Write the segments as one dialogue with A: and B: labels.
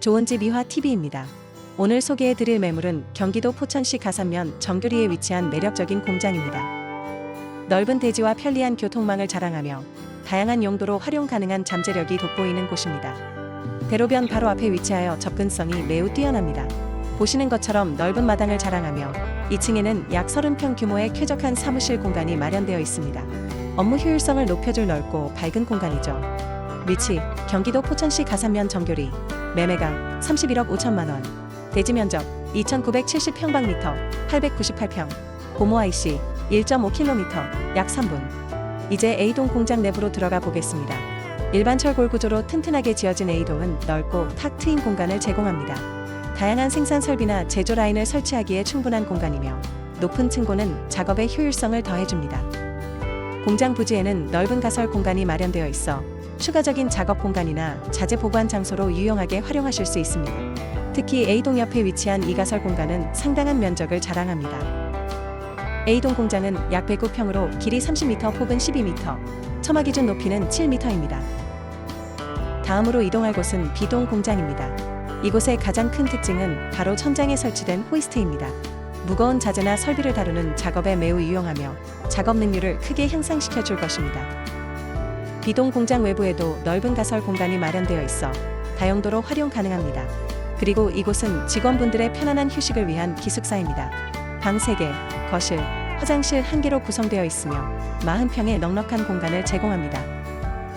A: 좋은 집 이화 TV입니다. 오늘 소개해드릴 매물은 경기도 포천시 가산면 정교리에 위치한 매력적인 공장입니다. 넓은 대지와 편리한 교통망을 자랑하며 다양한 용도로 활용 가능한 잠재력이 돋보이는 곳입니다. 대로변 바로 앞에 위치하여 접근성이 매우 뛰어납니다. 보시는 것처럼 넓은 마당을 자랑하며 2층에는 약 30평 규모의 쾌적한 사무실 공간이 마련되어 있습니다. 업무 효율성을 높여줄 넓고 밝은 공간이죠. 위치 경기도 포천시 가산면 정교리 매매가 31억 5천만 원 대지 면적 2,970평방미터 898평 고모 IC 1.5km 약 3분 이제 A동 공장 내부로 들어가 보겠습니다. 일반 철골 구조로 튼튼하게 지어진 A동은 넓고 탁 트인 공간을 제공합니다. 다양한 생산 설비나 제조 라인을 설치하기에 충분한 공간이며 높은 층고는 작업의 효율성을 더해줍니다. 공장 부지에는 넓은 가설 공간이 마련되어 있어 추가적인 작업 공간이나 자재 보관 장소로 유용하게 활용하실 수 있습니다. 특히 A동 옆에 위치한 이 가설 공간은 상당한 면적을 자랑합니다. A동 공장은 약 109평으로 길이 30m 폭은 12m, 처마 기준 높이는 7m입니다. 다음으로 이동할 곳은 B동 공장입니다. 이곳의 가장 큰 특징은 바로 천장에 설치된 호이스트입니다. 무거운 자재나 설비를 다루는 작업에 매우 유용하며 작업 능률을 크게 향상시켜 줄 것입니다. 비동 공장 외부에도 넓은 가설 공간이 마련되어 있어 다용도로 활용 가능합니다. 그리고 이곳은 직원분들의 편안한 휴식을 위한 기숙사입니다. 방 3개, 거실, 화장실 1개로 구성되어 있으며 40평의 넉넉한 공간을 제공합니다.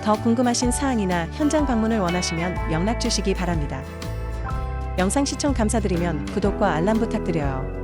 A: 더 궁금하신 사항이나 현장 방문을 원하시면 연락 주시기 바랍니다. 영상 시청 감사드리면 구독과 알람 부탁드려요.